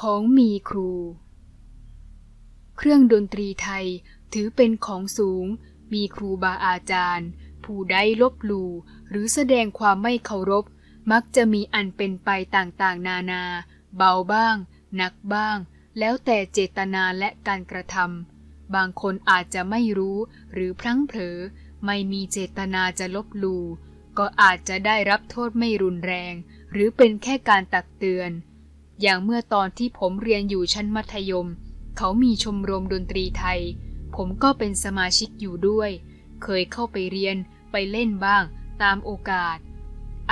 ของมีครู เครื่องดนตรีไทยถือเป็นของสูง มีครูบาอาจารย์ ผู้ใดลบหลู่หรือแสดงความไม่เคารพ มักจะมีอันเป็นไปต่างๆ นานา เบาบ้าง หนักบ้าง แล้วแต่เจตนาและการกระทำบางคนอาจจะไม่รู้หรือพลั้งเผลอไม่มีเจตนาจะลบหลู่ก็อาจจะได้รับโทษไม่รุนแรง หรือเป็นแค่การตักเตือน อย่างเมื่อตอนที่ผมเรียนอยู่ชั้นมัธยม เขามีชมรมดนตรีไทย ผมก็เป็นสมาชิกอยู่ด้วย เคยเข้าไปเรียนไปเล่นบ้างตามโอกาส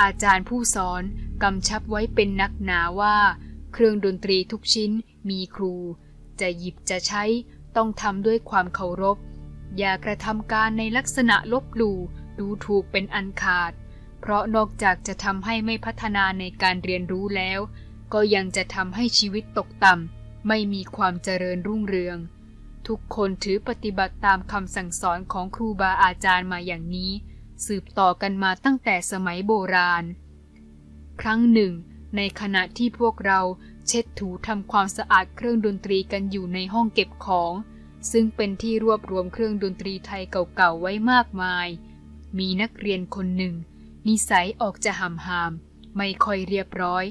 อาจารย์ผู้สอนกำชับไว้เป็นนักหนาว่า เครื่องดนตรีทุกชิ้นมีครู จะหยิบจะใช้ต้องทำด้วยความเคารพ อย่ากระทำการในลักษณะลบหลู่ดูถูกเป็นอันขาด เพราะนอกจากจะทำให้ไม่พัฒนาในการเรียนรู้แล้ว ก็ยังจะทำให้ชีวิตตกต่ำไม่มีความเจริญรุ่งเรือง ทุกคนถือปฏิบัติตามคำสั่งสอนของครูบาอาจารย์มาอย่างนี้ สืบต่อกันมาตั้งแต่สมัยโบราณ ครั้งหนึ่ง ในขณะที่พวกเราเช็ดถูทำความสะอาดเครื่องดนตรีกันอยู่ในห้องเก็บของ ซึ่งเป็นที่รวบรวมเครื่องดนตรีไทยเก่าๆไว้มากมาย มีนักเรียนคนหนึ่ง นิสัยออกจะหำหาม ไม่ค่อยเรียบร้อย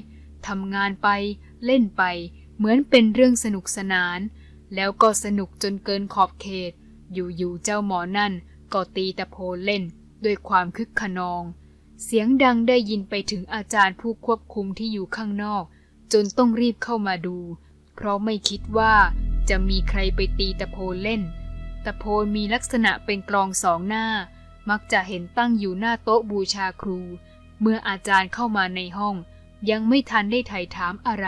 ทำงานไป เล่นไป เหมือนเป็นเรื่องสนุกสนาน แล้วก็สนุกจนเกินขอบเขต อยู่ๆเจ้าหมอนั่นก็ตีตะโพนเล่นด้วยความคึกขนอง เสียงดังได้ยินไปถึงอาจารย์ผู้ควบคุมที่อยู่ข้างนอก จนต้องรีบเข้ามาดู เพราะไม่คิดว่าจะมีใครไปตีตะโพนเล่น ตะโพนมีลักษณะเป็นกลองสองหน้า มักจะเห็นตั้งอยู่หน้าโต๊ะบูชาครู เมื่ออาจารย์เข้ามาในห้อง ยังไม่ทันได้ไถ่ถามอะไร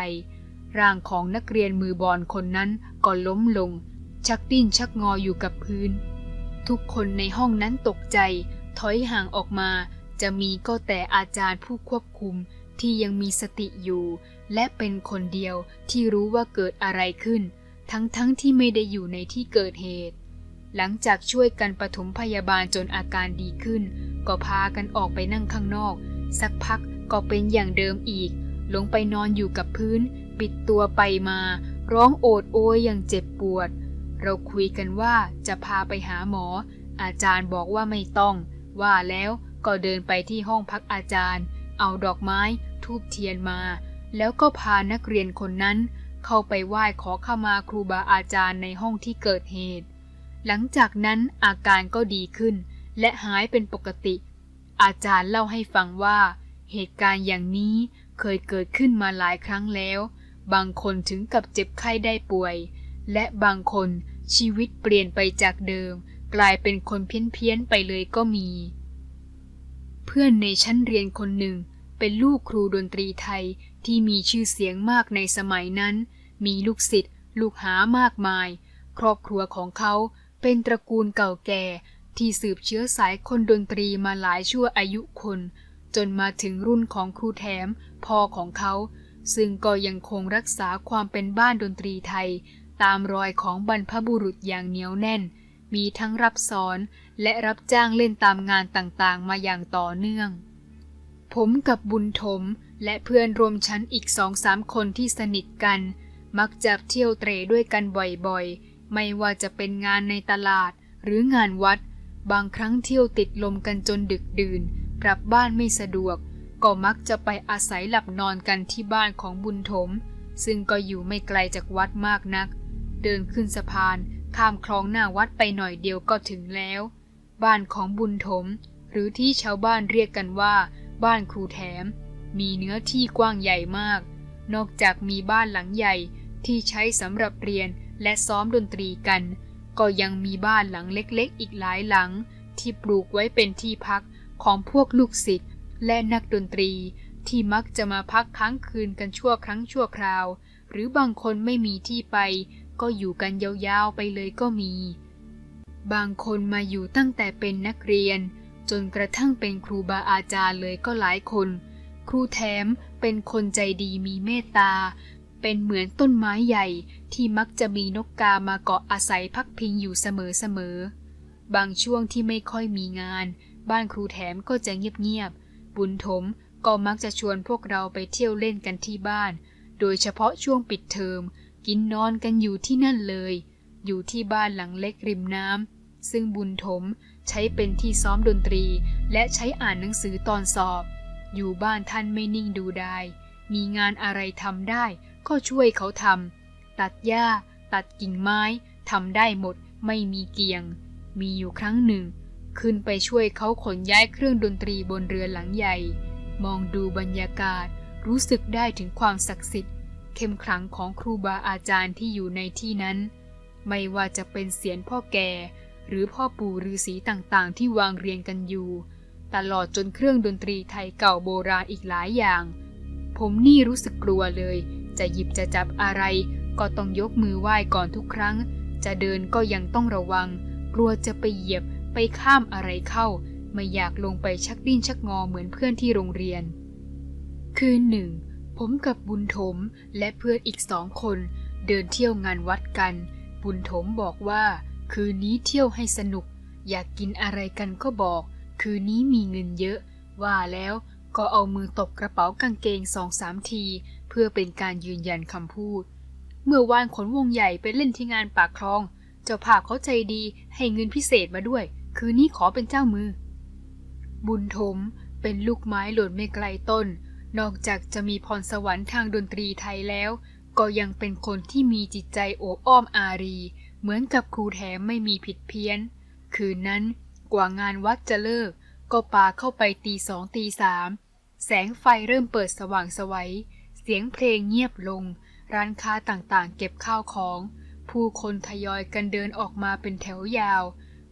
ร่างของนักเรียนมือบอลคนนั้นก็ล้มลง ชักดิ้นชักงออยู่กับพื้น ทุกคนในห้องนั้นตกใจ ถอยห่างออกมา จะมีก็แต่อาจารย์ผู้ควบคุมที่ยังมีสติอยู่ และเป็นคนเดียวที่รู้ว่าเกิดอะไรขึ้น ทั้งๆทที่ไม่ได้อยู่ในที่เกิดเหตุ หลังจากช่วยกันปฐมพยาบาลจนอาการดีขึ้น ก็พากันออกไปนั่งข้างนอก สักพัก ก็เป็นอย่างเดิมอีก ลงไปนอนอยู่กับพื้น ปิดตัวไปมา ร้องโอดโอยอย่างเจ็บปวด เราคุยกันว่าจะพาไปหาหมอ อาจารย์บอกว่าไม่ต้อง ว่าแล้วก็เดินไปที่ห้องพักอาจารย์ เอาดอกไม้ทูบเทียนมา แล้วก็พานักเรียนคนนั้น เข้าไปไหว้ขอขมาครูบาอาจารย์ในห้องที่เกิดเหตุ หลังจากนั้นอาการก็ดีขึ้น และหายเป็นปกติ อาจารย์เล่าให้ฟังว่า เหตุการณ์อย่างนี้เคยเกิดขึ้นมาหลายครั้งแล้ว บางคนถึงกับเจ็บไข้ได้ป่วย และบางคนชีวิตเปลี่ยนไปจากเดิม กลายเป็นคนเพี้ยนๆไปเลยก็มี เพื่อนในชั้นเรียนคนหนึ่งเป็นลูกครูดนตรีไทยที่มีชื่อเสียงมากในสมัยนั้น มีลูกศิษย์ลูกหามากมาย ครอบครัวของเขาเป็นตระกูลเก่าแก่ที่สืบเชื้อสายคนดนตรีมาหลายชั่วอายุคน จนมาถึงรุ่นของครูแถมพ่อของเขา ซึ่งก็ยังคงรักษาความเป็นบ้านดนตรีไทย ตามรอยของบรรพบุรุษอย่างเหนียวแน่น มีทั้งรับสอนและรับจ้างเล่นตามงานต่างๆ มาอย่างต่อเนื่อง ผมกับบุญถมและเพื่อนรวมชั้นอีกสองสามคนที่สนิทกัน มักจะเที่ยวเตรด้วยกันบ่อยๆ ไม่ว่าจะเป็นงานในตลาดหรืองานวัด บางครั้งเที่ยวติดลมกันจนดึกดื่น กลับบ้านไม่สะดวก ก็มักจะไปอาศัยหลับนอนกันที่บ้านของบุญถม ซึ่งก็อยู่ไม่ไกลจากวัดมากนัก เดินขึ้นสะพานข้ามคลองหน้าวัดไปหน่อยเดียวก็ถึงแล้ว บ้านของบุญถม หรือที่ชาวบ้านเรียกกันว่า บ้านครูแถม มีเนื้อที่กว้างใหญ่มาก นอกจากมีบ้านหลังใหญ่ที่ใช้สำหรับเรียนและซ้อมดนตรีกัน ก็ยังมีบ้านหลังเล็กๆ อีกหลายหลัง ที่ปลูกไว้เป็นที่พัก ของพวกลูกศิษย์และนักดนตรีที่มักจะมาพักค้างคืนกันชั่วครั้งชั่วคราว หรือบางคนไม่มีที่ไป ก็อยู่กันยาวๆไปเลยก็มี บางคนมาอยู่ตั้งแต่เป็นนักเรียน จนกระทั่งเป็นครูบาอาจารย์เลยก็หลายคน ครูแถมเป็นคนใจดีมีเมตตา เป็นเหมือนต้นไม้ใหญ่ที่มักจะมีนกกามาเกาะอาศัยพักพิงอยู่เสมอๆบางช่วงที่ไม่ค่อยมีงาน บ้านครูแถมก็จะเงียบๆ บุญถมก็มักจะชวนพวกเราไปเที่ยวเล่นกันที่บ้าน โดยเฉพาะช่วงปิดเทอม กินนอนกันอยู่ที่นั่นเลย อยู่ที่บ้านหลังเล็กริมน้ำ ซึ่งบุญถมใช้เป็นที่ซ้อมดนตรี และใช้อ่านหนังสือตอนสอบ อยู่บ้านท่านไม่นิ่งดูได้มีงานอะไรทำได้ก็ช่วยเขาทำตัดหญ้า ตัดกิ่งไม้ทำได้หมดไม่มีเกียง มีอยู่ครั้งหนึ่ง ขึ้นไปช่วยเขาขนย้ายเครื่องดนตรีบนเรือหลังใหญ่ มองดูบรรยากาศรู้สึกได้ถึงความศักดิ์สิทธิ์ เข้มขลังของครูบาอาจารย์ที่อยู่ในที่นั้น ไม่ว่าจะเป็นเสียงพ่อแก่ หรือพ่อปู่ฤาษีต่างๆ ที่วางเรียงกันอยู่ ตลอดจนเครื่องดนตรีไทยเก่าโบราณอีกหลายอย่าง ผมนี่รู้สึกกลัวเลย จะหยิบจะจับอะไร ก็ต้องยกมือไหว้ก่อนทุกครั้ง จะเดินก็ยังต้องระวัง กลัวจะไปเหยียบ ไปข้ามอะไรเข้า ไม่อยากลงไปชักดิ้นชักงอเหมือนเพื่อนที่โรงเรียน คืนหนึ่ง ผมกับบุญถมและเพื่อนอีกสองคน เดินเที่ยวงานวัดกัน บุญถมบอกว่า คืนนี้เที่ยวให้สนุก อยากกินอะไรกันก็บอก คืนนี้มีเงินเยอะ ว่าแล้วก็เอามือตบกระเป๋ากางเกงสองสามที เพื่อเป็นการยืนยันคำพูด เมื่อวานขนวงใหญ่ไปเล่นที่งานปากคลอง เจ้าภาพเขาใจดีให้เงินพิเศษมาด้วย คืนนี้ขอเป็นเจ้ามือ บุญถมเป็นลูกไม้หล่นไม่ไกลต้น นอกจากจะมีพรสวรรค์ทางดนตรีไทยแล้ว ก็ยังเป็นคนที่มีจิตใจโอบอ้อมอารี เหมือนกับครูแถมไม่มีผิดเพี้ยน คืนนั้นกว่างานวัดจะเลิก ก็ปาเข้าไปตีสองตีสามแสงไฟเริ่มเปิดสว่างสวัย เสียงเพลงเงียบลง ร้านค้าต่างๆ เก็บข้าวของ ผู้คนทยอยกันเดินออกมาเป็นแถวยาว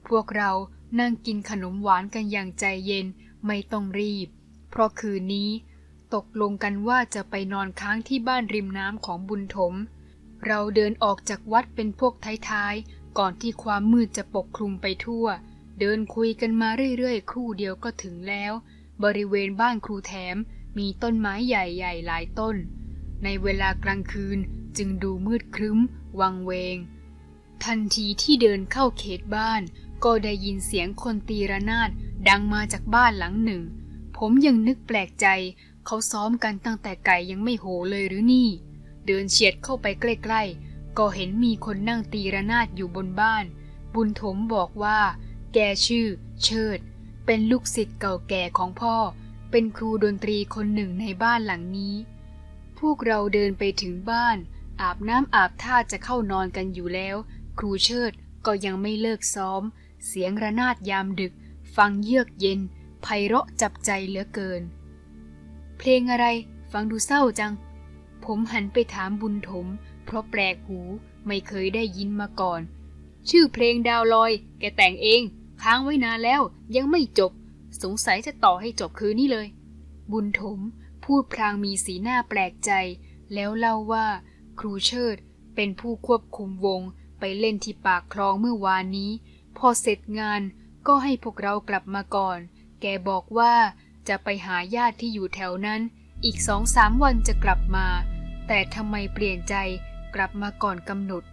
พวกเรา นั่งกินขนมหวานกันอย่างใจเย็นไม่ต้องรีบ เพราะคืนนี้ ตกลงกันว่าจะไปนอนค้างที่บ้านริมน้ำของบุญถม เราเดินออกจากวัดเป็นพวกท้ายๆ ก่อนที่ความมืดจะปกคลุมไปทั่ว เดินคุยกันมาเรื่อยๆ ครู่เดียวก็ถึงแล้ว บริเวณบ้านครูแถมมีต้นไม้ใหญ่ๆ หลายต้น ในเวลากลางคืนจึงดูมืดครึ้ม วังเวง ทันทีที่เดินเข้าเขตบ้าน ก็ได้ยินเสียงคนตีระนาดดังมาจากบ้านหลังหนึ่ง ผมยังนึกแปลกใจ เขาซ้อมกันตั้งแต่ไก่ยังไม่โหเลยหรือนี่ เดินเฉียดเข้าไปใกล้ๆ ก็เห็นมีคนนั่งตีระนาดอยู่บนบ้าน บุญถมบอกว่า แกชื่อ เชิด เป็นลูกศิษย์เก่าแก่ของพ่อ เป็นครูดนตรีคนหนึ่งในบ้านหลังนี้ พวกเราเดินไปถึงบ้าน อาบน้ำอาบท่าจะเข้านอนกันอยู่แล้ว ครูเชิดก็ยังไม่เลิกซ้อม เสียงระนาดยามดึก ฟังเยือกเย็น ไพเราะจับใจเหลือเกิน เพลงอะไรฟังดูเศร้าจัง ผมหันไปถามบุญถม เพราะแปลกหูไม่เคยได้ยินมาก่อน ชื่อเพลงดาวลอย แกแต่งเอง ค้างไว้นานแล้วยังไม่จบ สงสัยจะต่อให้จบคืนนี้เลย บุญถมพูดพลางมีสีหน้าแปลกใจ แล้วเล่าว่า ครูเชิดเป็นผู้ควบคุมวงไปเล่นที่ปากคลองเมื่อวานนี้ พอเสร็จงานก็ให้พวกเรากลับมาก่อน แกบอกว่าจะไปหาญาติที่อยู่แถวนั้น อีกสองสามวันจะกลับมา แต่ทำไมเปลี่ยนใจกลับมาก่อนกำหนด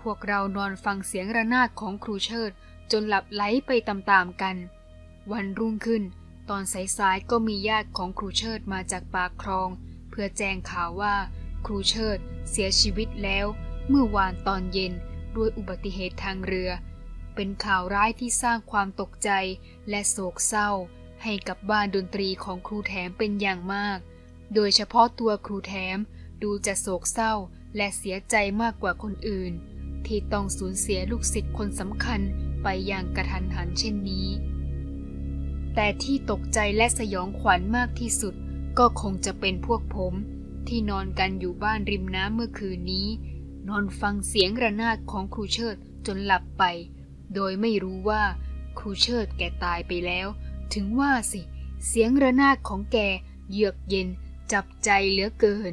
พวกเรานอนฟังเสียงระนาดของครูเชิด จนหลับไหลไปตามๆกัน วันรุ่งขึ้น ตอนสายๆก็มีญาติของครูเชิดมาจากปากคลอง เพื่อแจ้งข่าวว่า ครูเชิดเสียชีวิตแล้ว เมื่อวานตอนเย็นด้วยอุบัติเหตุทางเรือ เป็นข่าวร้ายที่สร้างความตกใจและโศกเศร้า ให้กับบ้านดนตรีของครูแถมเป็นอย่างมาก โดยเฉพาะตัวครูแถมดูจะโศกเศร้าและเสียใจมากกว่าคนอื่น ที่ต้องสูญเสียลูกศิษย์คนสำคัญไปอย่างกระทันหันเช่นนี้ แต่ที่ตกใจและสยองขวัญมากที่สุด ก็คงจะเป็นพวกผม ที่นอนกันอยู่บ้านริมน้ำเมื่อคืนนี้ นอนฟังเสียงระนาดของครูเชิดจนหลับไป โดยไม่รู้ว่าครูเชิดแกตายไปแล้ว ถึงว่าสิ เสียงระนาดของแกเยือกเย็นจับใจเหลือเกิน